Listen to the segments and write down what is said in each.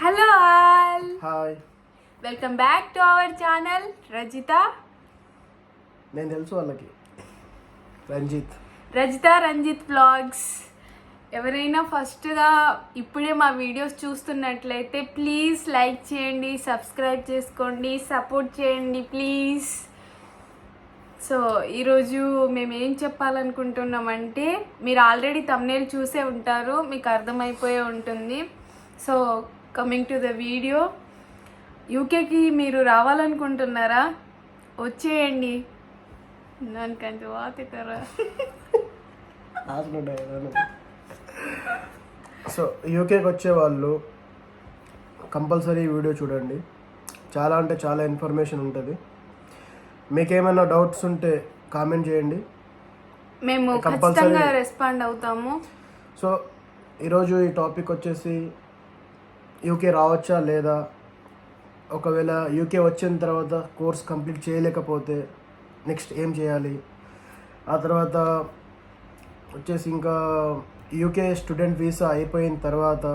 Hello all hi welcome back to our channel Rajitha నేను తెలుసు వాళ్ళకి. రంజిత్. రజిత రంజిత్ బ్లాగ్స్ ఎవరైనా ఫస్ట్గా ఇప్పుడే మా వీడియోస్ చూస్తున్నట్లయితే ప్లీజ్ లైక్ చేయండి సబ్స్క్రైబ్ చేసుకోండి సపోర్ట్ చేయండి ప్లీజ్ సో ఈరోజు మేము ఏం చెప్పాలనుకుంటున్నామంటే మీరు ఆల్రెడీ తమ్నేల్ చూసే ఉంటారు మీకు అర్థమైపోయే ఉంటుంది. So coming to the video. యూకేకి మీరు రావాలనుకుంటున్నారా? వచ్చేయండి. దానికంటే వాతికరా సో యూకేకి వచ్చే వాళ్ళు కంపల్సరీ వీడియో చూడండి. చాలా అంటే చాలా ఇన్ఫర్మేషన్ ఉంటుంది. మీకు ఏమైనా డౌట్స్ ఉంటే కామెంట్ చేయండి. మేము. ఖచ్చితంగా రెస్పాండ్ అవుతాము. సో ఈరోజు ఈ టాపిక్ వచ్చేసి యూకే రావచ్చా లేదా? ఒకవేళ యూకే వచ్చిన తర్వాత కోర్స్ కంప్లీట్ చేయలేకపోతే నెక్స్ట్ ఏం చేయాలి? ఆ తర్వాత వచ్చేసి ఇంకా యూకే స్టూడెంట్ వీసా అయిపోయిన తర్వాత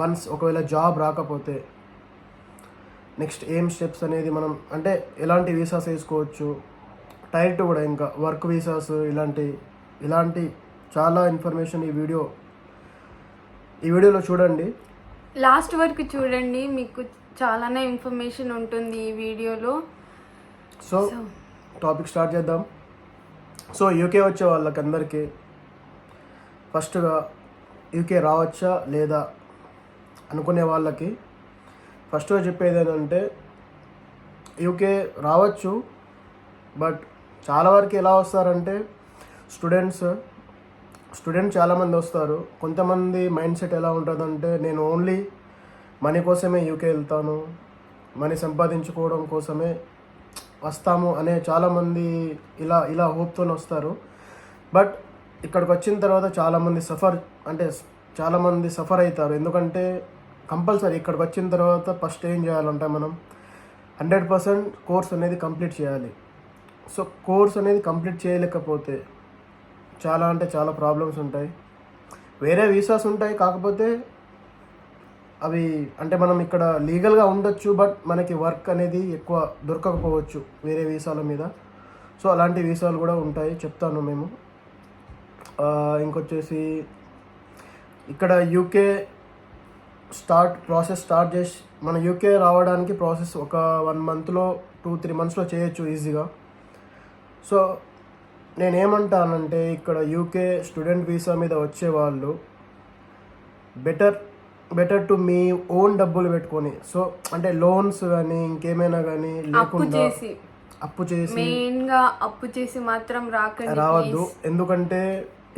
వన్స్ ఒకవేళ జాబ్ రాకపోతే నెక్స్ట్ ఏం స్టెప్స్ అనేది మనం అంటే ఎలాంటి వీసాస్ వేసుకోవచ్చు? టైర్ టూ కూడా ఇంకా వర్క్ వీసాస్ ఇలాంటి ఇలాంటి చాలా ఇన్ఫర్మేషన్ ఈ వీడియో ఈ వీడియోలో చూడండి. లాస్ట్ వరకు చూడండి మీకు చాలానే ఇన్ఫర్మేషన్ ఉంటుంది ఈ వీడియోలో. సో టాపిక్ స్టార్ట్ చేద్దాం. సో యూకే వచ్చే వాళ్ళకి అందరికీ ఫస్ట్గా యూకే రావచ్చా లేదా అనుకునే వాళ్ళకి ఫస్ట్గా చెప్పేది ఏంటంటే యూకే రావచ్చు బట్ చాలా వరకు ఎలా వస్తారంటే స్టూడెంట్స్ స్టూడెంట్ చాలామంది వస్తారు. కొంతమంది మైండ్ సెట్ ఎలా ఉంటుందంటే నేను ఓన్లీ మనీ కోసమే యూకే వెళ్తాను. మనీ సంపాదించుకోవడం కోసమే వస్తాము అనే చాలామంది ఇలా ఇలా హోప్తో వస్తారు. బట్ ఇక్కడికి వచ్చిన తర్వాత చాలామంది సఫర్ అంటే చాలామంది సఫర్ అవుతారు. ఎందుకంటే కంపల్సరీ ఇక్కడికి వచ్చిన తర్వాత ఫస్ట్ ఏం చేయాలంటే మనం హండ్రెడ్ పర్సెంట్ కోర్స్ అనేది కంప్లీట్ చేయాలి. సో కోర్స్ అనేది కంప్లీట్ చేయలేకపోతే చాలా అంటే చాలా ప్రాబ్లమ్స్ ఉంటాయి. వేరే వీసాస్ ఉంటాయి కాకపోతే అవి అంటే మనం ఇక్కడ లీగల్గా ఉండొచ్చు బట్ మనకి వర్క్ అనేది ఎక్కువ దొరకకపోవచ్చు వేరే వీసాల మీద. సో అలాంటి వీసాలు కూడా ఉంటాయి చెప్తాను మేము. ఇంకొచ్చేసి ఇక్కడ యూకే స్టార్ట్ ప్రాసెస్ స్టార్ట్ చేసి మన యూకే రావడానికి ప్రాసెస్ ఒక వన్ మంత్లో టూ త్రీ మంత్స్లో చేయొచ్చు ఈజీగా సో నేనేమంటానంటే ఇక్కడ యూకే స్టూడెంట్ వీసా మీద వచ్చే వాళ్ళు బెటర్ బెటర్ టు మీ ఓన్ డబ్బులు పెట్టుకొని సో అంటే లోన్స్ కానీ ఇంకేమైనా కానీ అప్పు లేకుండా చేసి అప్పు చేసి మెయిన్గా అప్పు చేసి మాత్రం రాకండి రావద్దు. ఎందుకంటే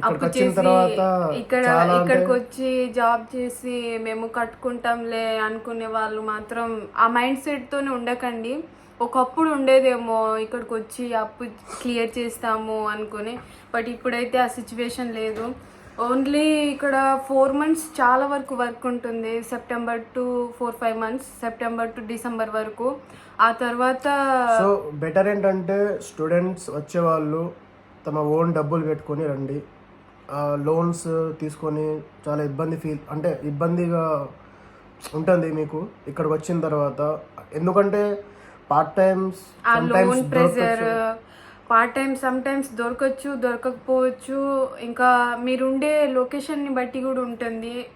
అప్పు వచ్చిన చేసి తర్వాత ఇక్కడ ఇక్కడికి వచ్చి జాబ్ చేసి మేము కట్టుకుంటాంలే అనుకునే వాళ్ళు మాత్రం ఆ మైండ్ సెట్ తోనే ఉండకండి ఒకప్పుడు ఉండేదేమో ఇక్కడికి వచ్చి అప్పు క్లియర్ చేస్తాము అనుకుని బట్ ఇప్పుడైతే ఆ సిచ్యువేషన్ లేదు. ఓన్లీ ఇక్కడ ఫోర్ మంత్స్ చాలా వరకు వర్క్ ఉంటుంది. September to four five months September to December వరకు. ఆ తర్వాత సో బెటర్ ఏంటంటే స్టూడెంట్స్ వచ్చేవాళ్ళు తమ ఓన్ డబ్బులు పెట్టుకొని రండి. లోన్స్ తీసుకొని చాలా ఇబ్బంది ఫీల్ అంటే ఇబ్బందిగా ఉంటుంది మీకు ఇక్కడికి వచ్చిన తర్వాత. ఎందుకంటే పార్ట్ టైమ్స్ ఆ loan pressure part time sometimes దొరకచ్చు దొరకకపోవచ్చు. ఇంకా మీరుండే లొకేషన్ని బట్టి కూడా ఉంటుంది.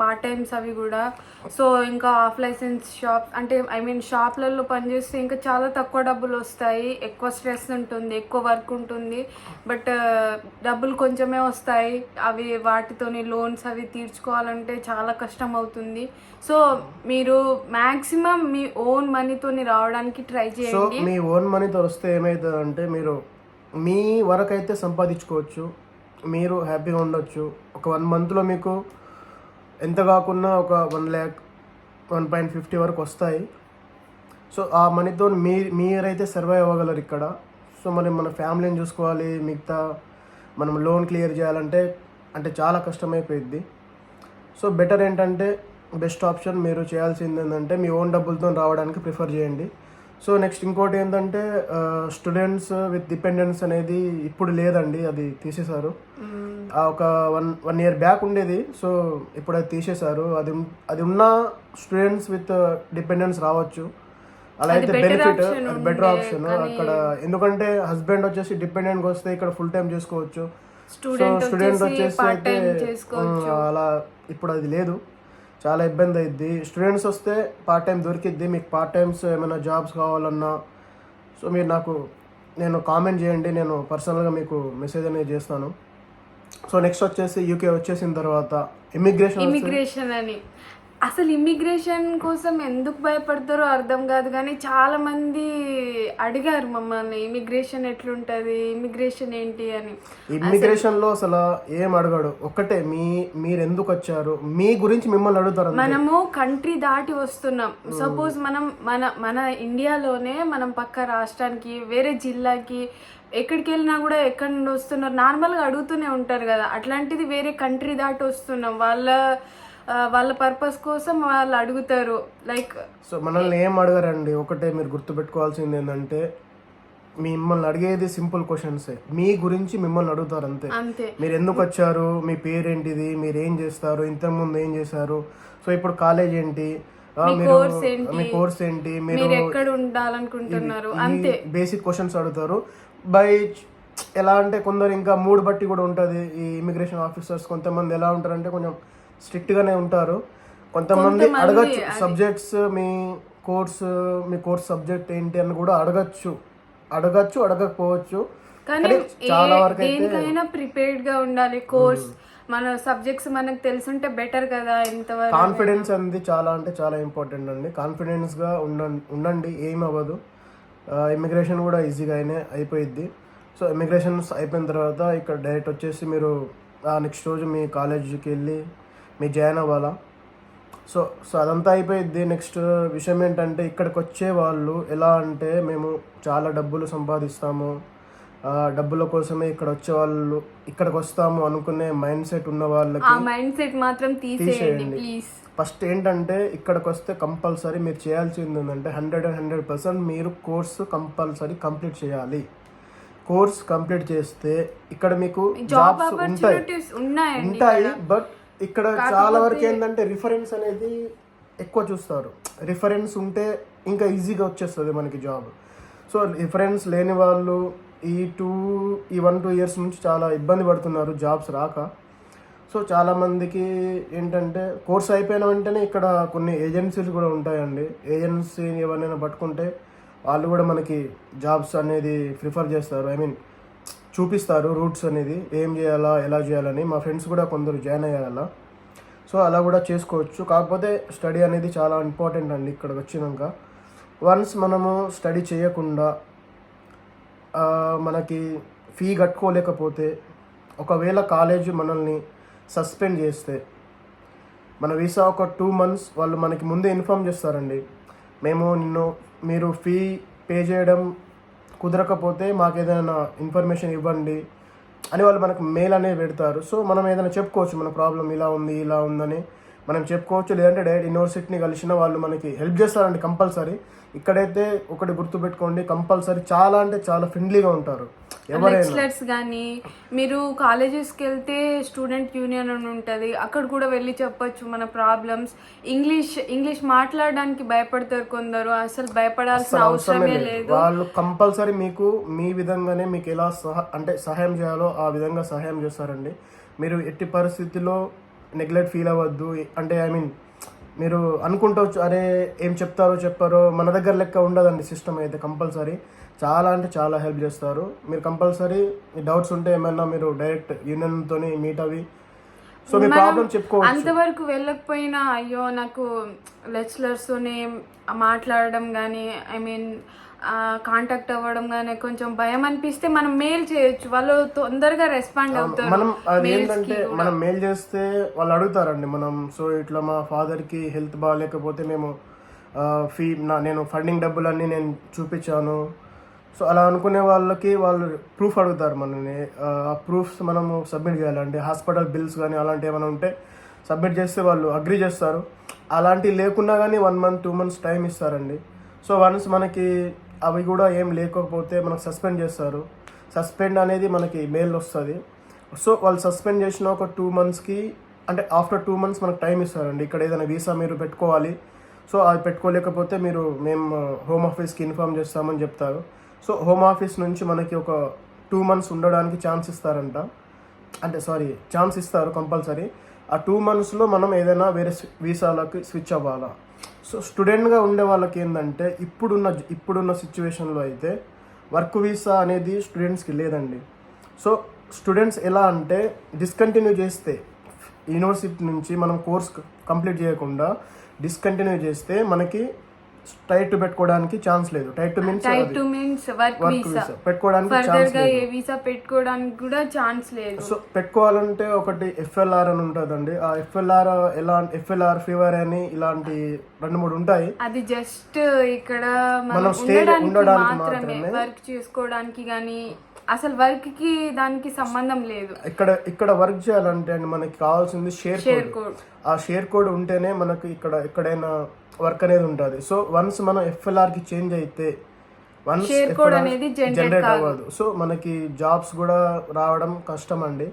పార్ట్ టైమ్స్ అవి కూడా. సో ఇంకా ఆఫ్ లైసెన్స్ షాప్ అంటే ఐ మీన్ షాప్లలో పనిచేస్తే ఇంకా చాలా తక్కువ డబ్బులు వస్తాయి. ఎక్కువ స్ట్రెస్ ఉంటుంది ఎక్కువ వర్క్ ఉంటుంది. బట్ డబ్బులు కొంచెమే వస్తాయి. అవి వాటితోని లోన్స్ అవి తీర్చుకోవాలంటే చాలా కష్టం అవుతుంది. సో మీరు మాక్సిమం మీ ఓన్ మనీతోని రావడానికి ట్రై చేయండి. మీ ఓన్ మనీతో వస్తే ఏమవుతుందంటే మీరు మీ వరకు అయితే సంపాదించుకోవచ్చు. మీరు హ్యాపీగా ఉండొచ్చు. ఒక వన్ మంత్లో మీకు ఎంత కాకున్నా ఒక one lakh one point fifty వరకు వస్తాయి. సో ఆ మనీతో మీ మీరైతే సర్వైవ్ అవ్వగలరు ఇక్కడ సో మరి మన ఫ్యామిలీని చూసుకోవాలి మిగతా మనం లోన్ క్లియర్ చేయాలంటే అంటే చాలా కష్టమైపోయింది సో బెటర్ ఏంటంటే బెస్ట్ ఆప్షన్ మీరు చేయాల్సింది ఏంటంటే మీ ఓన్ డబ్బులతో రావడానికి ప్రిఫర్ చేయండి. సో నెక్స్ట్ ఇంకోటి ఏంటంటే స్టూడెంట్స్ విత్ డిపెండెన్స్ అనేది ఇప్పుడు లేదండి అది తీసేశారు. ఆ ఒక వన్ వన్ ఇయర్ బ్యాక్ ఉండేది. సో ఇప్పుడు అది తీసేశారు. అది అది ఉన్న స్టూడెంట్స్ విత్ డిపెండెన్స్ రావచ్చు. అలా అయితే బెనిఫిట్ అది బెటర్ ఆప్షన్ అక్కడ ఎందుకంటే హస్బెండ్ వచ్చేసి డిపెండెంట్ వస్తే ఇక్కడ ఫుల్ టైం చేసుకోవచ్చు. సో స్టూడెంట్ వచ్చేసి అయితే అలా ఇప్పుడు అది లేదు. చాలా ఇబ్బంది అయింది స్టూడెంట్స్ వస్తే పార్ట్ టైం దొరికిద్ది. మీకు పార్ట్ టైమ్స్ ఏమైనా జాబ్స్ కావాలన్నా సో మీరు నాకు నేను కామెంట్ చేయండి. నేను పర్సనల్గా మీకు మెసేజ్ అనేది చేస్తాను. సో నెక్స్ట్ వచ్చేసి యూకే వచ్చేసిన తర్వాత ఇమిగ్రేషన్ ఇమిగ్రేషన్ అని. అసలు ఇమిగ్రేషన్ కోసం ఎందుకు భయపడతారో అర్థం కాదు కానీ చాలా మంది అడిగారు మమ్మల్ని ఇమిగ్రేషన్ ఎట్లుంటది? ఇమిగ్రేషన్ ఏంటి? అని. ఇమిగ్రేషన్లో అసలు ఏం అడగడు. ఒక్కటే మీ మీరు ఎందుకు వచ్చారు మీ గురించి మిమ్మల్ని అడుగుతారు. మనము కంట్రీ దాటి వస్తున్నాం. సపోజ్ మనం మన మన ఇండియాలోనే మనం పక్క రాష్ట్రానికి వేరే జిల్లాకి ఎక్కడికి వెళ్ళినా కూడా ఎక్కడి నుండి వస్తున్నారు? నార్మల్గా అడుగుతూనే ఉంటారు కదా. అట్లాంటిది వేరే కంట్రీ దాటి వస్తున్నాం. వాళ్ళ వాళ్ళ పర్పస్ కోసం వాళ్ళు అడుగుతారు. లైక్ సో మనల్ని ఏం అడగరండి? ఒకటే మీరు గుర్తుపెట్టుకోవాల్సింది ఏంటంటే మిమ్మల్ని అడిగేది సింపుల్ క్వశ్చన్సే. మీ గురించి మిమ్మల్ని అడుగుతారు అంతే. మీరు ఎందుకు వచ్చారు? మీ పేరేంటిది? మీరు ఏం చేస్తారు? ఇంతకుముందు ఏం చేశారు? సో ఇప్పుడు కాలేజ్ ఏంటి? మీ కోర్స్ ఏంటి? మీరు మీరు ఎక్కడ ఉండాలనుకుంటున్నారు? అంతే. బేసిక్ క్వశ్చన్స్ అడుగుతారు. బై ఎలా అంటే కొందరు ఇంకా మూడ్ బట్టి కూడా ఉంటుంది. ఈ ఇమిగ్రేషన్ ఆఫీసర్స్ కొంతమంది ఎలా ఉంటారంటే కొంచెం స్ట్రిక్ట్ గానే ఉంటారు. కొంతమంది అడగచ్చు. సబ్జెక్ట్స్ మీ కోర్స్ మీ కోర్స్ సబ్జెక్ట్ ఏంటి అని కూడా అడగచ్చు. అడగచ్చు అడగకపోవచ్చు. కానీ చాలా వరకు దేనికైనా ప్రిపేర్డ్గా ఉండాలి. కోర్స్ మన సబ్జెక్ట్స్ మనకు తెలుసుంటే బెటర్ కదా ఇంతవరకు. కాన్ఫిడెన్స్ అనేది చాలా అంటే చాలా ఇంపార్టెంట్ అండి. కాన్ఫిడెన్స్గా ఉండండి. ఉండండి ఏం అవ్వదు. ఇమిగ్రేషన్ కూడా ఈజీగానే అయిపోయిద్ది. సో ఇమిగ్రేషన్స్ అయిపోయిన తర్వాత ఇక్కడ డైరెక్ట్ వచ్చేసి మీరు నెక్స్ట్ రోజు మీ కాలేజీకి వెళ్ళి మీ జాయిన్ అవ్వాలా? సో సో అదంతా అయిపోయిద్ది నెక్స్ట్ విషయం ఏంటంటే ఇక్కడికి వచ్చే వాళ్ళు ఎలా అంటే మేము చాలా డబ్బులు సంపాదిస్తాము. డబ్బుల కోసమే ఇక్కడ వచ్చే వాళ్ళు ఇక్కడికి వస్తాము అనుకునే మైండ్ సెట్ ఉన్న వాళ్ళకి మైండ్ సెట్ మాత్రం తీసేయండి ఫస్ట్ ఏంటంటే ఇక్కడికి వస్తే కంపల్సరీ మీరు చేయాల్సింది ఏంటంటే హండ్రెడ్ అండ్ హండ్రెడ్ పర్సెంట్ మీరు కోర్సు కంపల్సరీ కంప్లీట్ చేయాలి. కోర్స్ కంప్లీట్ చేస్తే ఇక్కడ మీకు జాబ్ జాబ్స్ ఉంటాయి. ఉంటాయి బట్ ఇక్కడ చాలా వరకు ఏంటంటే రిఫరెన్స్ అనేది ఎక్కువ చూస్తారు. రిఫరెన్స్ ఉంటే ఇంకా ఈజీగా వచ్చేస్తుంది మనకి జాబ్ సో రిఫరెన్స్ లేని వాళ్ళు ఈ టూ ఈ వన్ టూ ఇయర్స్ నుంచి చాలా ఇబ్బంది పడుతున్నారు జాబ్స్ రాక. సో చాలా మందికి ఏంటంటే కోర్స్ అయిపోయిన వెంటనే ఇక్కడ కొన్ని ఏజెన్సీలు కూడా ఉంటాయండి. ఏజెన్సీని ఎవరినైనా పట్టుకుంటే వాళ్ళు కూడా మనకి జాబ్స్ అనేది ప్రిఫర్ చేస్తారు. ఐ మీన్ చూపిస్తారు రూట్స్ అనేది ఏం చేయాలా ఎలా చేయాలని. మా ఫ్రెండ్స్ కూడా కొందరు జాయిన్ అయ్యారు సో అలా కూడా చేసుకోవచ్చు. కాకపోతే స్టడీ అనేది చాలా ఇంపార్టెంట్ అండి ఇక్కడికి వచ్చినాక. వన్స్ మనము స్టడీ చేయకుండా మనకి ఫీ కట్టుకోలేకపోతే ఒకవేళ కాలేజ్ మనల్ని సస్పెండ్ చేస్తే మన వీసా ఒక టూ మంత్స్ వాళ్ళు మనకి ముందే ఇన్ఫామ్ చేస్తారండి. మేము నిన్ను మీరు ఫీ పే చేయడం కుదరకపోతే మాకు ఏదైనా ఇన్ఫర్మేషన్ ఇవ్వండి అని వాళ్ళు మనకు మెయిల్ అనేది పెడతారు. సో మనం ఏదైనా చెప్పుకోవచ్చు మన ప్రాబ్లం ఇలా ఉంది ఇలా ఉందని. మనం చెప్పుకోవచ్చు లేదంటే డైరెక్ట్ యూనివర్సిటీని కలిసిన వాళ్ళు మనకి హెల్ప్ చేస్తారండి కంపల్సరీ ఇక్కడైతే ఒకటి గుర్తుపెట్టుకోండి కంపల్సరీ చాలా అంటే చాలా ఫ్రెండ్లీగా ఉంటారు. లెక్చరర్స్ కానీ మీరు కాలేజెస్కి వెళ్తే స్టూడెంట్ యూనియన్ అని ఉంటుంది అక్కడ కూడా వెళ్ళి చెప్పొచ్చు మన ప్రాబ్లమ్స్ ఇంగ్లీష్ ఇంగ్లీష్ మాట్లాడడానికి భయపడతారు కొందరు అసలు భయపడాల్సిన అవసరమే లేదు. వాళ్ళు కంపల్సరీ మీకు మీ విధంగానే మీకు ఎలా సహ అంటే సహాయం చేయాలో ఆ విధంగా సహాయం చేస్తారండి. మీరు ఎట్టి పరిస్థితిలో నెగ్లెక్ట్ ఫీల్ అవ్వద్దు. అంటే ఐ మీన్ మీరు అనుకుంటవచ్చు అరే ఏం చెప్తారో చెప్పారో మన దగ్గర లెక్క ఉండదండి సిస్టమ్ అయితే కంపల్సరీ చాలా అంటే చాలా హెల్ప్ చేస్తారు. మీరు కంపల్సరీ మీ డౌట్స్ ఉంటే ఏమైనా మీరు డైరెక్ట్ యూనియన్తో మీట్ అవి. సో మీ ప్రాబ్లం చెప్పుకోవచ్చు. అంతవరకు వెళ్ళకపోయినా అయ్యో నాకు లెక్చరర్స్తోనే మాట్లాడడం కానీ ఐ మీన్ కాంటాక్ట్ అవ్వడం కానీ కొంచెం భయం అనిపిస్తే మనం మెయిల్ చేయొచ్చు. వాళ్ళు తొందరగా రెస్పాండ్ అవుతారు మనం ఏంటంటే మనం మెయిల్ చేస్తే వాళ్ళు అడుగుతారండి మనం సో ఇట్లా మా ఫాదర్కి హెల్త్ బాగాలేకపోతే మేము ఫీ నా నేను ఫండింగ్ డబ్బులన్నీ నేను చూపించాను. సో అలా అనుకునే వాళ్ళకి వాళ్ళు ప్రూఫ్ అడుగుతారు మనల్ని. ఆ ప్రూఫ్స్ మనము సబ్మిట్ చేయాలండి. హాస్పిటల్ బిల్స్ కానీ అలాంటివి ఏమైనా ఉంటే సబ్మిట్ చేస్తే వాళ్ళు అగ్రి చేస్తారు. అలాంటివి లేకున్నా కానీ one month two months time ఇస్తారండి. సో వన్స్ మనకి అవి కూడా ఏం లేకపోతే మనకు సస్పెండ్ చేస్తారు. సస్పెండ్ అనేది మనకి మెయిల్ వస్తుంది. సో వాళ్ళు సస్పెండ్ చేసిన ఒక టూ మంత్స్కి అంటే ఆఫ్టర్ టూ మంత్స్ మనకు టైం ఇస్తారండి. ఇక్కడ ఏదైనా వీసా మీరు పెట్టుకోవాలి. సో అది పెట్టుకోలేకపోతే మీరు మేము హోమ్ ఆఫీస్కి ఇన్ఫామ్ చేస్తామని చెప్తారు. సో హోమ్ ఆఫీస్ నుంచి మనకి ఒక టూ మంత్స్ ఉండడానికి ఛాన్స్ ఇస్తారంట. అంటే సారీ ఛాన్స్ ఇస్తారు కంపల్సరీ. ఆ టూ మంత్స్లో మనం ఏదైనా వేరే వీసాలకి స్విచ్ అవ్వాలా? సో స్టూడెంట్గా ఉండే వాళ్ళకి ఏంటంటే ఇప్పుడున్న ఇప్పుడున్న సిచ్యువేషన్లో అయితే వర్క్ వీసా అనేది స్టూడెంట్స్కి లేదండి. సో స్టూడెంట్స్ ఎలా అంటే డిస్కంటిన్యూ చేస్తే యూనివర్సిటీ నుంచి మనం కోర్స్ కంప్లీట్ చేయకుండా డిస్కంటిన్యూ చేస్తే మనకి టైట్ పెట్టుకోవడానికి ఛాన్స్ లేదు. Tight means type two means work visa. పెట్టుకోవడానికి ఛాన్స్గా లేదు. ఏ వీసా పెట్టుకోవడానికి కూడా ఛాన్స్ లేదు. సో పెట్టుకోవాలంటే ఒకటి ఎఫ్ఎల్ఆర్ అని ఉంటుందండి. ఆ ఎఫ్ఎల్ఆర్ ఎలా ఎఫ్ఎల్ఆర్ ఫీవర్ అని ఇలాంటి రెండు మూడు ఉంటాయి. అది జస్ట్ ఇక్కడ మనం ఉండడానికి మాత్రమే. వర్క్ చేసుకోవడానికి కానీ అసలు వర్క్కి దానికి సంబంధం లేదు. ఇక్కడ ఇక్కడ వర్క్ చేయాలంటే అండి మనకి కావాల్సింది షేర్ కోడ్ ఆ షేర్ కోడ్ ఉంటేనే మనకు ఇక్కడ ఎక్కడైనా వర్క్ అనేది ఉంటుంది. సో వన్స్ మనం ఎఫ్ఎల్ఆర్కి చేంజ్ అయితే వన్స్ జనరేట్. అవ్వదు. సో మనకి జాబ్స్ కూడా రావడం కష్టం అండి.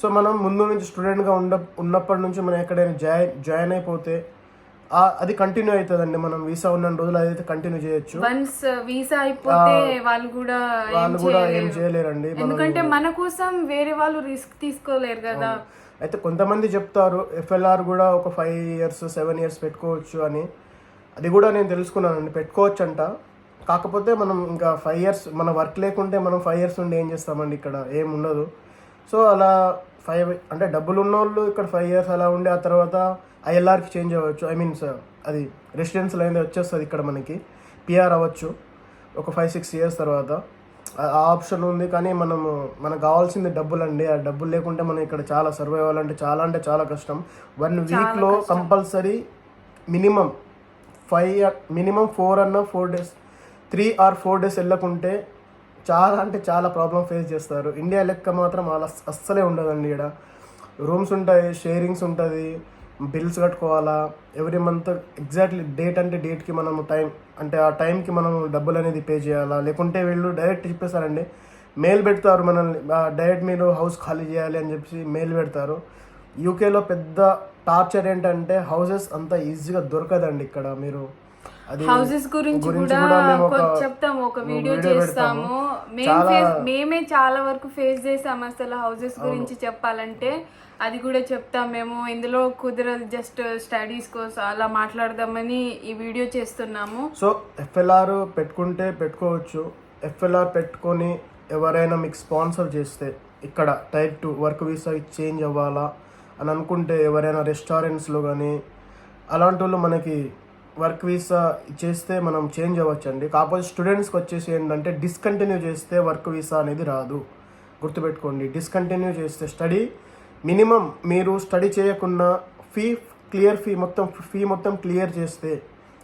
సో మనం ముందు నుంచి స్టూడెంట్గా ఉండ ఉన్నప్పటి నుంచి మనం ఎక్కడైనా జాయిన్ జాయిన్ అయిపోతే అది కంటిన్యూ అవుతుందండి. మనం వీసా ఉన్న రోజులు అదైతే కంటిన్యూ చేయొచ్చు. వన్స్ వీసా అయిపోతే వాళ్ళు కూడా వాళ్ళు కూడా ఏం చేయలేరు. చేయలేరండి. ఎందుకంటే మన కోసం వేరే వాళ్ళు రిస్క్ తీసుకోలేరు కదా. అయితే కొంతమంది చెప్తారు ఎఫ్ఎల్ఆర్ కూడా ఒక ఫైవ్ ఇయర్స్ సెవెన్ ఇయర్స్ పెట్టుకోవచ్చు అని. అది కూడా నేను తెలుసుకున్నానండి. పెట్టుకోవచ్చు అంట కాకపోతే మనం ఇంకా ఫైవ్ ఇయర్స్ మన వర్క్ లేకుంటే మనం ఫైవ్ ఇయర్స్ ఉండి ఏం చేస్తామండి ఇక్కడ? ఏం ఉండదు. సో అలా ఫైవ్ అంటే డబ్బులు ఉన్న వాళ్ళు ఇక్కడ ఫైవ్ ఇయర్స్ అలా ఉండి ఆ తర్వాత ఐఎల్ఆర్కి చేంజ్ అవ్వచ్చు. ఐ మీన్స్ అది రెసిడెన్షియల్ అనేది వచ్చేస్తుంది ఇక్కడ మనకి. పిఆర్ అవ్వచ్చు. ఒక ఫైవ్ సిక్స్ ఇయర్స్ తర్వాత. ఆ- ఆప్షన్ ఉంది కానీ మనము మనకు కావాల్సింది డబ్బులు అండి ఆ డబ్బులు లేకుంటే మనం ఇక్కడ చాలా సర్వే అవ్వాలంటే చాలా అంటే చాలా కష్టం. వన్ వీక్లో compulsory minimum five minimum four అన్న four days three or four days వెళ్ళకుంటే చాలా అంటే చాలా ప్రాబ్లం ఫేస్ చేస్తారు. ఇండియా లెక్క మాత్రం అలా అస్సలే ఉండదండి ఇక్కడ రూమ్స్ ఉంటాయి షేరింగ్స్ ఉంటుంది బిల్స్ కట్టుకోవాలా ఎవ్రీ మంత్ ఎగ్జాక్ట్లీ డేట్ అంటే డేట్కి మనము టైం అంటే ఆ టైంకి మనం డబ్బులు అనేది పే చేయాలా లేకుంటే వీళ్ళు డైరెక్ట్ చెప్పేస్తారండి మెయిల్ పెడతారు మనల్ని డైరెక్ట్ మీరు హౌస్ ఖాళీ చేయాలి అని చెప్పి మెయిల్ పెడతారు. యూకేలో పెద్ద టార్చర్ ఏంటంటే హౌసెస్ అంత ఈజీగా దొరకదండి ఇక్కడ మీరు. హౌసెస్ గురించి కూడా మేము ఒక వీడియో చేస్తాము. మేమే చాలా వరకు ఫేస్ చేసాము అసలు హౌసెస్ గురించి చెప్పాలంటే. అది కూడా చెప్తాం మేము. ఇందులో కుదరదు జస్ట్ స్టడీస్ కోసం అలా మాట్లాడదామని ఈ వీడియో చేస్తున్నాము. సో ఎఫ్ఎల్ఆర్ పెట్టుకుంటే పెట్టుకోవచ్చు. ఎఫ్ఎల్ఆర్ పెట్టుకొని ఎవరైనా మీకు స్పాన్సర్ చేస్తే ఇక్కడ type two work visa change అవ్వాలా? అని అనుకుంటే ఎవరైనా రెస్టారెంట్స్లో కానీ అలాంటి వాళ్ళు మనకి వర్క్ వీసా చేస్తే మనం చేంజ్ అవ్వచ్చండి. కాకపోతే స్టూడెంట్స్కి వచ్చేసి ఏంటంటే డిస్కంటిన్యూ చేస్తే వర్క్ వీసా అనేది రాదు. గుర్తుపెట్టుకోండి డిస్కంటిన్యూ చేస్తే స్టడీ మినిమం మీరు స్టడీ చేయకుండా ఫీ క్లియర్ ఫీ మొత్తం ఫీ మొత్తం క్లియర్ చేస్తే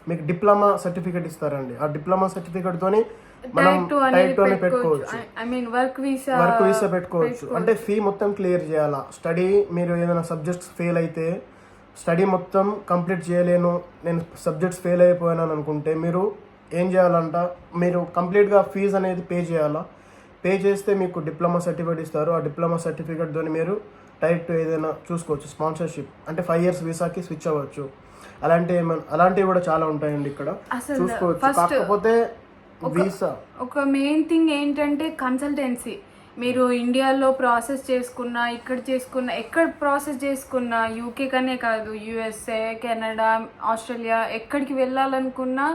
మీకు డిప్లొమా సర్టిఫికేట్ ఇస్తారండి. ఆ డిప్లొమా సర్టిఫికేట్తోని మనం టైప్ టూ టైప్ అనేది టూ అని పెట్టుకోవచ్చు. పెట్టుకోవచ్చు. I mean work visa work visa పెట్టుకోవచ్చు. అంటే ఫీ మొత్తం క్లియర్ చేయాలా? స్టడీ మీరు ఏదైనా సబ్జెక్ట్స్ ఫెయిల్ అయితే స్టడీ మొత్తం కంప్లీట్ చేయలేను నేను సబ్జెక్ట్స్ ఫెయిల్ అయిపోయాను అనుకుంటే మీరు ఏం చేయాలంట? మీరు కంప్లీట్గా ఫీజు అనేది పే చేయాలా? పే చేస్తే మీకు డిప్లొమా సర్టిఫికేట్ ఇస్తారు. ఆ డిప్లొమా సర్టిఫికేట్తో మీరు టైప్ టు ఏదైనా చూసుకోవచ్చు స్పాన్సర్షిప్ అంటే ఫైవ్ ఇయర్స్ వీసాకి స్విచ్ అవ్వచ్చు. అలాంటి ఏమైనా అలాంటివి కూడా చాలా ఉంటాయండి ఇక్కడ. చూసుకోవచ్చు. కాకపోతే ఒక మెయిన్ థింగ్ ఏంటంటే కన్సల్టెన్సీ మీరు ఇండియాలో ప్రాసెస్ చేసుకున్న ఇక్కడ చేసుకున్న ఎక్కడ ప్రాసెస్ చేసుకున్న యూకే కనే కాదు యుఎస్ఏ కెనడా ఆస్ట్రేలియా ఎక్కడికి వెళ్ళాలనుకున్నా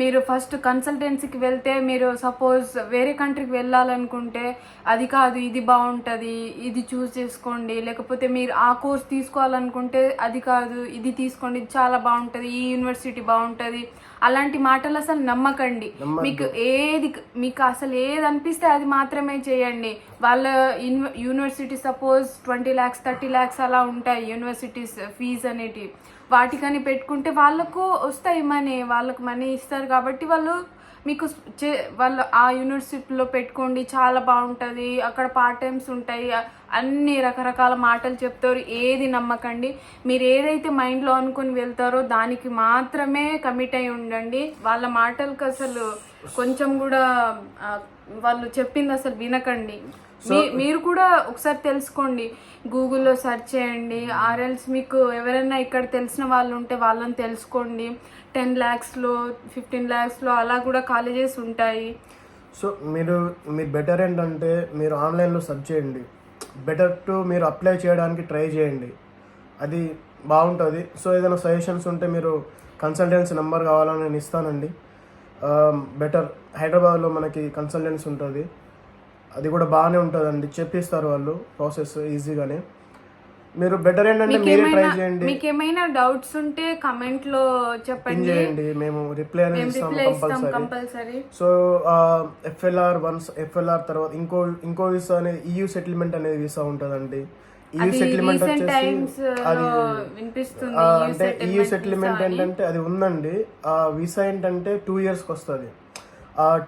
మీరు ఫస్ట్ కన్సల్టెన్సీకి వెళ్తే మీరు సపోజ్ వేరే కంట్రీకి వెళ్ళాలనుకుంటే అది కాదు ఇది బాగుంటుంది ఇది చూస్ చేసుకోండి. లేకపోతే మీరు ఆ కోర్స్ తీసుకోవాలనుకుంటే అది కాదు ఇది తీసుకోండి ఇది చాలా బాగుంటుంది ఈ యూనివర్సిటీ బాగుంటుంది. అలాంటి మాటలు అసలు నమ్మకండి. మీకు ఏది మీకు అసలు ఏది అనిపిస్తే అది మాత్రమే చేయండి. వాళ్ళ uni university suppose twenty lakhs thirty lakhs అలా ఉంటాయి యూనివర్సిటీస్ ఫీజ్ అనేటివి. వాటికని పెట్టుకుంటే వాళ్ళకు వస్తాయి మనీ వాళ్ళకు మనీ ఇస్తారు కాబట్టి వాళ్ళు మీకు చే వాళ్ళ ఆ యూనివర్సిటీలో పెట్టుకోండి చాలా బాగుంటుంది అక్కడ పార్ట్ టైమ్స్ ఉంటాయి అన్ని రకరకాల మాటలు చెప్తారు ఏది నమ్మకండి. మీరు ఏదైతే మైండ్లో అనుకుని వెళ్తారో దానికి మాత్రమే కమిట్ అయి ఉండండి. వాళ్ళ మాటలకు అసలు కొంచెం కూడా వాళ్ళు చెప్పింది అసలు వినకండి. మీరు కూడా ఒకసారి తెలుసుకోండి. గూగుల్లో సెర్చ్ చేయండి. ఆర్ఎల్స్ మీకు ఎవరైనా ఇక్కడ తెలిసిన వాళ్ళు ఉంటే వాళ్ళని తెలుసుకోండి. టెన్ ల్యాక్స్లో ఫిఫ్టీన్ ల్యాక్స్లో అలా కూడా కాలేజెస్ ఉంటాయి. సో మీరు మీరు బెటర్ ఏంటంటే మీరు ఆన్లైన్లో సర్చ్ చేయండి. బెటర్ టు మీరు అప్లై చేయడానికి ట్రై చేయండి. అది బాగుంటుంది. సో ఏదైనా సజెషన్స్ ఉంటే మీరు కన్సల్టెన్సీ నెంబర్ కావాలని నేను ఇస్తానండి. బెటర్ హైదరాబాద్లో మనకి కన్సల్టెన్సీ ఉంటుంది. అది కూడా బాగానే ఉంటుందండి. చెప్పిస్తారు వాళ్ళు ప్రాసెస్ ఈజీగానే. మీరు బెటర్ ఏంటంటే మీరే ట్రై చేయండి. మీకు ఏమైనా డౌట్స్ ఉంటే కమెంట్లో చెప్పండి. చేయండి. మేము రిప్లై అనేది ఇస్తాం compulsory so FLR once FLR తర్వాత ఇంకో ఇంకో వీసా అనేది ఈయూ సెటిల్మెంట్ అనేది వీసా ఉంటుందండి. ఈయూ సెటిల్మెంట్ వచ్చేసి అది EU అంటే ఈయూ settlement సెటిల్మెంట్. ఏంటంటే అది ఉందండి. ఆ వీసా ఏంటంటే టూ ఇయర్స్కి వస్తుంది.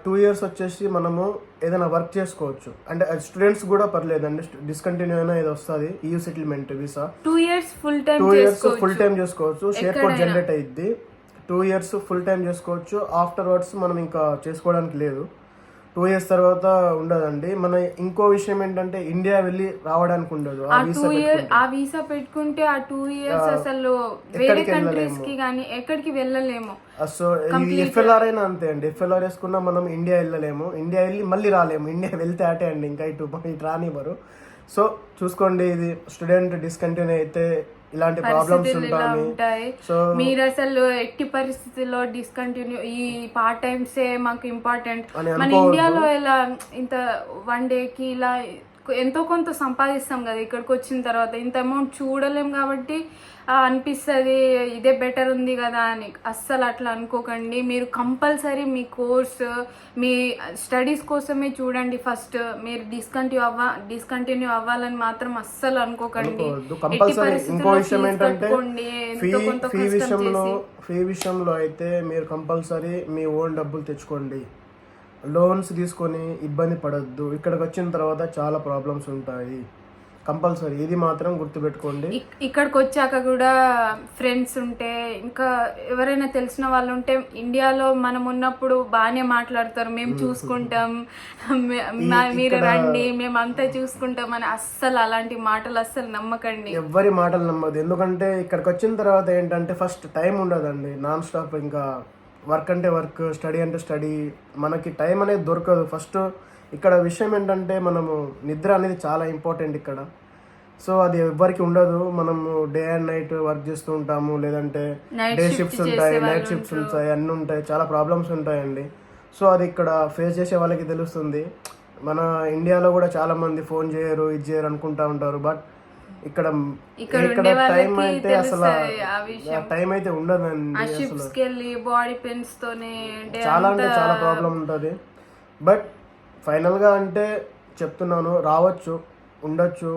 టూ ఇయర్స్ వచ్చేసి మనము ఏదైనా వర్క్ చేసుకోవచ్చు. అంటే స్టూడెంట్స్ కూడా పర్లేదండి డిస్కంటిన్యూ అయినా ఇది వస్తుంది EU settlement visa two years full time two years full time చేసుకోవచ్చు షేర్ కోడ్ జనరేట్ అయ్యిద్ది టూ ఇయర్స్ ఫుల్ టైం చేసుకోవచ్చు ఆఫ్టర్ వర్డ్స్ మనం ఇంకా చేసుకోవడానికి లేదు. టూ ఇయర్స్ తర్వాత ఉండదండి. మన ఇంకో విషయం ఏంటంటే ఇండియా వెళ్ళి రావడానికి ఉండదు. ఆ ఆ వీసా టూ ఇయర్ పెట్టుకుంటే. ఆ వీసా పెట్టుకుంటే ఆ టూ ఇయర్స్ అసలు వేరే కంట్రీస్కి కానీ ఎక్కడికి వెళ్ళలేము. సో ఎఫ్ఎల్ఆర్ అయినా అంతే అండి. ఎఫ్ఎల్ఆర్ వేసుకున్నా మనం ఇండియా వెళ్ళలేము. ఇండియా వెళ్ళి మళ్ళీ రాలేము. ఇండియా వెళ్తే అటే అండి. ఇంకా ఇటు ఇటు రానివ్వరు. సో చూసుకోండి ఇది స్టూడెంట్ డిస్కంటిన్యూ అయితే ఇలాంటి ప్రాబ్లమ్స్ పరిస్థితులు ఇలా ఉంటాయి. మీరు అసలు ఎట్టి పరిస్థితుల్లో డిస్కంటిన్యూ ఈ పార్ట్ టైమ్సే మాకు ఇంపార్టెంట్ మన ఇండియాలో ఇలా ఇంత వన్ డేకి ఇలా ఎంతో కొంత సంపాదిస్తాం కదా ఇక్కడికి వచ్చిన తర్వాత. ఇంత అమౌంట్ చూడలేం కాబట్టి అనిపిస్తుంది ఇదే బెటర్ ఉంది కదా అని. అస్సలు అట్లా అనుకోకండి. మీరు కంపల్సరీ మీ కోర్స్ మీ స్టడీస్ కోసమే చూడండి ఫస్ట్ మీరు డిస్కంటిన్యూ అవ్వ డిస్కంటిన్యూ అవ్వాలని మాత్రం అస్సలు అనుకోకండి. ఇంకో విషయం ఏంటంటే విషయంలో. ఫీ విషయంలో అయితే మీరు కంపల్సరీ మీ ఓన్ డబ్బులు తెచ్చుకోండి. లోన్స్ తీసుకొని ఇబ్బంది పడద్దు. ఇక్కడికి వచ్చిన తర్వాత చాలా ప్రాబ్లమ్స్ ఉంటాయి. కంపల్సరీ. ఇది మాత్రం గుర్తుపెట్టుకోండి. ఇక్- ఇక్కడికి వచ్చాక కూడా ఫ్రెండ్స్ ఉంటే ఇంకా ఎవరైనా తెలిసిన వాళ్ళు ఉంటే ఇండియాలో మనం ఉన్నప్పుడు బాగానే మాట్లాడతారు. మేము చూసుకుంటాం. మీరు రండి మేము అంతా చూసుకుంటాం అని అస్సలు అలాంటి మాటలు అస్సలు నమ్మకండి. ఎవ్వరి మాటలు నమ్మదు. ఎందుకంటే ఇక్కడికి వచ్చిన తర్వాత ఏంటంటే ఫస్ట్ టైం ఉండదండి. నాన్ స్టాప్ ఇంకా వర్క్ అంటే వర్క్ స్టడీ అంటే స్టడీ మనకి టైం అనేది దొరకదు. ఫస్ట్ ఇక్కడ విషయం ఏంటంటే మనము నిద్ర అనేది చాలా ఇంపార్టెంట్ ఇక్కడ. సో అది ఎవ్వరికి ఉండదు. మనము డే అండ్ నైట్ వర్క్ చేస్తూ ఉంటాము. లేదంటే డే షిఫ్ట్స్ ఉంటాయి నైట్ షిఫ్ట్స్ ఉంటాయి అన్నీ ఉంటాయి. చాలా ప్రాబ్లమ్స్ ఉంటాయండి. సో అది ఇక్కడ ఫేస్ చేసే వాళ్ళకి తెలుస్తుంది. మన ఇండియాలో కూడా చాలా మంది ఫోన్ చేయరు ఇది చేయరు అనుకుంటా ఉంటారు. బట్ ఇక్కడ ఇక్కడ టైం అయితే అసలు. టైం అయితే ఉండదండి షిప్స్ వెళ్ళి బాడీ తోనే చాలా అంటే చాలా ప్రాబ్లం ఉంటుంది. బట్ ఫైనల్గా అంటే చెప్తున్నాను రావచ్చు ఉండొచ్చు.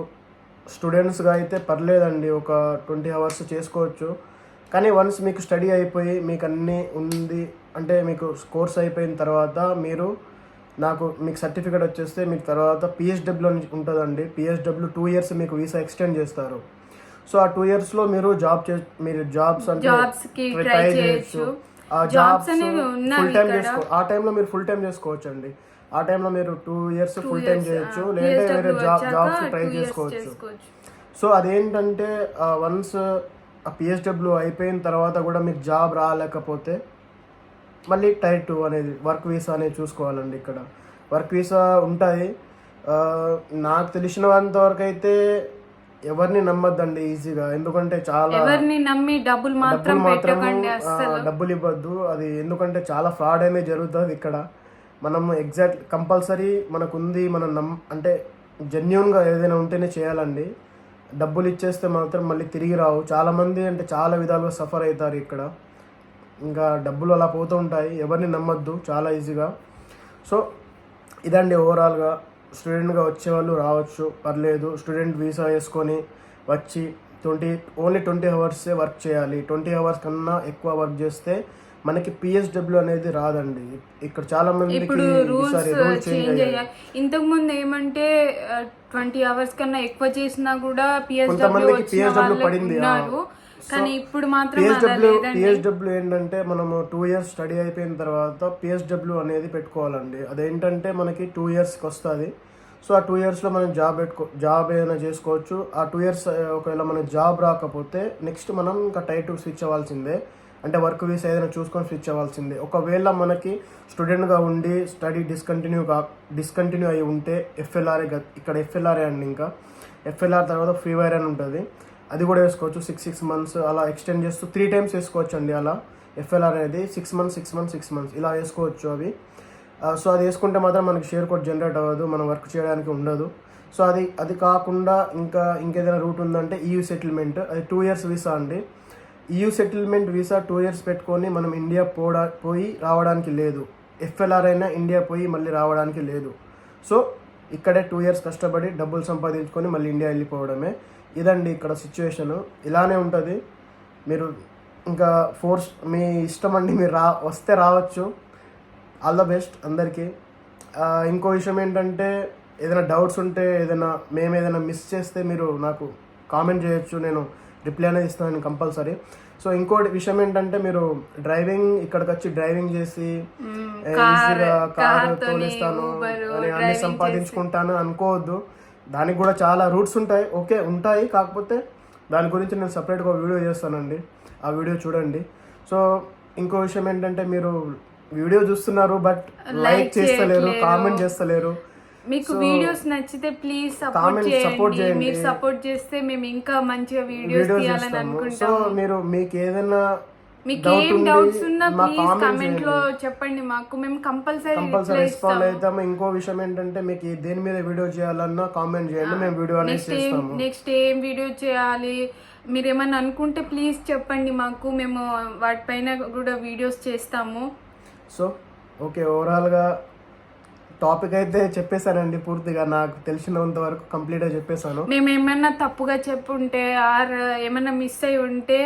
స్టూడెంట్స్గా అయితే పర్లేదండి ఒక ట్వంటీ అవర్స్ చేసుకోవచ్చు. కానీ వన్స్ మీకు స్టడీ అయిపోయి మీకు అన్నీ ఉంది అంటే మీకు కోర్స్ అయిపోయిన తర్వాత మీరు నాకు మీకు సర్టిఫికేట్ వచ్చేస్తే మీకు తర్వాత పిహెచ్డబ్ల్యూ అని ఉంటుందండి. పిహెచ్డబ్ల్యూ టూ ఇయర్స్ మీకు వీసా ఎక్స్టెండ్ చేస్తారు. సో ఆ టూ ఇయర్స్లో మీరు జాబ్ చే మీరు జాబ్స్ అంటే try చేయొచ్చు. ఆ జాబ్స్ ఫుల్ టైం. చేసుకో ఆ టైంలో మీరు ఫుల్ టైం చేసుకోవచ్చు అండి ఆ టైంలో మీరు టూ ఇయర్స్ ఫుల్ టైం చేయొచ్చు. లేదంటే వేరే జాబ్ జాబ్స్ ట్రై చేసుకోవచ్చు. సో అదేంటంటే వన్స్ ఆ పిహెచ్డబ్ల్యూ అయిపోయిన తర్వాత కూడా మీకు జాబ్ రాలేకపోతే మళ్ళీ టైర్ టూ అనేది వర్క్ వీసా అనేది చూసుకోవాలండి ఇక్కడ. వర్క్ వీసా ఉంటుంది నాకు తెలిసినంత వరకు అయితే ఎవరిని నమ్మద్దండి ఈజీగా. ఎందుకంటే చాలా ఎవరిని నమ్మి డబ్బులు మాత్రం డబ్బులు ఇవ్వద్దు. అది ఎందుకంటే చాలా ఫ్రాడ్ అనేది జరుగుతుంది ఇక్కడ. మనం ఎగ్జాక్ట్ కంపల్సరీ మనకు ఉంది మనం నమ్ అంటే జెన్యున్గా ఏదైనా ఉంటేనే చేయాలండి. డబ్బులు ఇచ్చేస్తే మాత్రం మళ్ళీ తిరిగి రావు. చాలామంది అంటే చాలా విధాలుగా సఫర్ అవుతారు ఇక్కడ. ఇంకా డబ్బులు అలా పోతూ ఉంటాయి. ఎవరిని నమ్మొద్దు. చాలా ఈజీగా. సో ఇదండి ఓవరాల్గా. స్టూడెంట్గా వచ్చేవాళ్ళు రావచ్చు. పర్లేదు. స్టూడెంట్ వీసా వేసుకొని వచ్చి ట్వంటీ ఓన్లీ ట్వంటీ అవర్సే వర్క్ చేయాలి. ట్వంటీ అవర్స్ కన్నా ఎక్కువ వర్క్ చేస్తే మనకి పిఎస్డబ్ల్యూ అనేది రాదండి. ఇక్కడ చాలా మందికి ఇప్పుడు రూల్స్ చేంజ్ అయ్యాయి. ఇంతకు ముందు ఏమంటే ట్వంటీ అవర్స్ కన్నా ఎక్కువ చేసినా కూడా పిఎస్డబ్ల్యూ పడింది, కానీ ఇప్పుడు మాత్రం పిఎస్డబ్ల్యూ ఏంటంటే మనము టూ ఇయర్స్ స్టడీ అయిపోయిన తర్వాత పిఎస్డబ్ల్యూ అనేది పెట్టుకోవాలండి. అదేంటంటే మనకి టూ ఇయర్స్కి వస్తుంది. సో ఆ టూ ఇయర్స్లో మనం జాబ్ పెట్టుకో జాబ్ ఏదైనా చేసుకోవచ్చు. ఆ టూ ఇయర్స్ ఒకవేళ మనకి జాబ్ రాకపోతే నెక్స్ట్ మనం ఇంకా టైట్ స్విచ్ అవ్వాల్సిందే. అంటే వర్క్ వీసా ఏదైనా చూసుకొని స్విచ్ అవ్వాల్సిందే. ఒకవేళ మనకి స్టూడెంట్గా ఉండి స్టడీ డిస్కంటిన్యూ కా డిస్కంటిన్యూ అయి ఉంటే ఎఫ్ఎల్ఆర్ఏ ఇక్కడ ఎఫ్ఎల్ఆర్ఏ అండి ఇంకా. ఎఫ్ఎల్ఆర్ తర్వాత ఫ్రీ వైర్ అని ఉంటుంది. అది కూడా వేసుకోవచ్చు. సిక్స్ సిక్స్ మంత్స్ అలా ఎక్స్టెండ్ చేస్తూ త్రీ టైమ్స్ వేసుకోవచ్చు అండి అలా ఎఫ్ఎల్ఆర్ అనేది six months six months six months ఇలా వేసుకోవచ్చు అవి. సో అది వేసుకుంటే మాత్రం మనకి షేర్ కోడ్ జనరేట్ అవ్వదు మనం వర్క్ చేయడానికి ఉండదు. సో అది అది కాకుండా ఇంకా ఇంకేదైనా రూట్ ఉందంటే ఈయూ సెటిల్మెంట్ అది టూ ఇయర్స్ వీసా అండి. EU settlement visa two years పెట్టుకొని మనం ఇండియా పోడా పోయి రావడానికి లేదు. ఎఫ్ఎల్ఆర్ అయినా ఇండియా పోయి మళ్ళీ రావడానికి లేదు. సో ఇక్కడే టూ ఇయర్స్ కష్టపడి డబ్బులు సంపాదించుకొని మళ్ళీ ఇండియా వెళ్ళిపోవడమే. ఇదండి ఇక్కడ సిచ్యువేషను ఇలానే ఉంటుంది. మీరు ఇంకా ఫోర్స్ మీ ఇష్టం అండి మీరు రా వస్తే రావచ్చు. ఆల్ ద బెస్ట్ అందరికీ. ఇంకో విషయం ఏంటంటే ఏదైనా డౌట్స్ ఉంటే ఏదైనా మేము ఏదైనా మిస్ చేస్తే మీరు నాకు కామెంట్ చేయొచ్చు. నేను రిప్లై అనేది ఇస్తాను కంపల్సరీ సో ఇంకోటి విషయం ఏంటంటే మీరు డ్రైవింగ్ ఇక్కడికి వచ్చి డ్రైవింగ్ చేసి ఈజీగా కారు తోలిస్తాను అని అన్ని సంపాదించుకుంటాను అనుకోవద్దు. దానికి కూడా చాలా రూట్స్ ఉంటాయి. ఓకే ఉంటాయి. కాకపోతే దాని గురించి నేను సపరేట్గా వీడియో చేస్తానండి. ఆ వీడియో చూడండి. సో ఇంకో విషయం ఏంటంటే మీరు వీడియో చూస్తున్నారు బట్ లైక్ చేస్తలేరు కామెంట్ చేస్తలేరు. మీకు వీడియోస్ నచ్చితే ప్లీజ్ సపోర్ట్ చేయండి. మీరు సపోర్ట్ చేస్తే మేము ఇంకా మంచిగా వీడియోస్ వీడియో తీయాలని చేస్తాము సో అనుకుంటాం మీరు మీకు ఏదైనా మీకు ఏం డౌట్స్ ఉన్నా ప్లీజ్ కమెంట్లో. చెప్పండి మాకు. మేము కంపల్సరీ కంపల్సరీ రెస్పాండ్ అవుతాము ఇంకో విషయం ఏంటంటే మీకు దేని మీద వీడియో చేయాలన్నా కామెంట్ చేయండి. మేము వీడియో అనేది ఏం చేస్తాము. నెక్స్ట్ ఏం వీడియో చేయాలి? మీరు ఏమన్నా అనుకుంటే ప్లీజ్ చెప్పండి మాకు. మేము వాటిపైన కూడా వీడియోస్ చేస్తాము. సో ఓకే ఓవరాల్గా టాపిక్ అయితే చెప్పేశానండి పూర్తిగా. నాకు తెలిసినంత వరకు కంప్లీట్గా చెప్పేశాను. మేము ఏమన్నా తప్పుగా చెప్పుంటే ఆర్ ఏమన్నా మిస్ అయి ఉంటే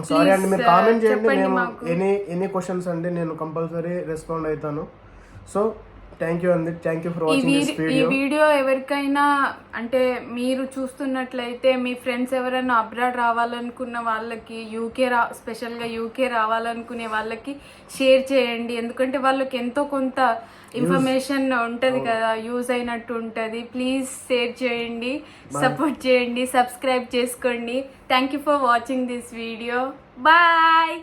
సారీ అండి మీరు కామెంట్ చేయండి మాకు. ఎనీ ఎనీ క్వశ్చన్స్ అండి నేను కంపల్సరీ రెస్పాండ్ అవుతాను. సో థ్యాంక్ యూ అండి thank you for watching this vid- ఈ వీడియో వీడియో ఎవరికైనా అంటే మీరు చూస్తున్నట్లయితే మీ ఫ్రెండ్స్ ఎవరైనా అబ్రాడ్ రావాలనుకున్న వాళ్ళకి యూకే రా స్పెషల్గా యూకే రావాలనుకునే వాళ్ళకి షేర్ చేయండి. ఎందుకంటే వాళ్ళకి ఎంతో కొంత ఇన్ఫర్మేషన్ ఉంటది కదా యూజ్ అయినట్టు ఉంటది. ప్లీజ్ షేర్ చేయండి సపోర్ట్ చేయండి సబ్స్క్రైబ్ చేసుకోండి. Thank you for watching this video bye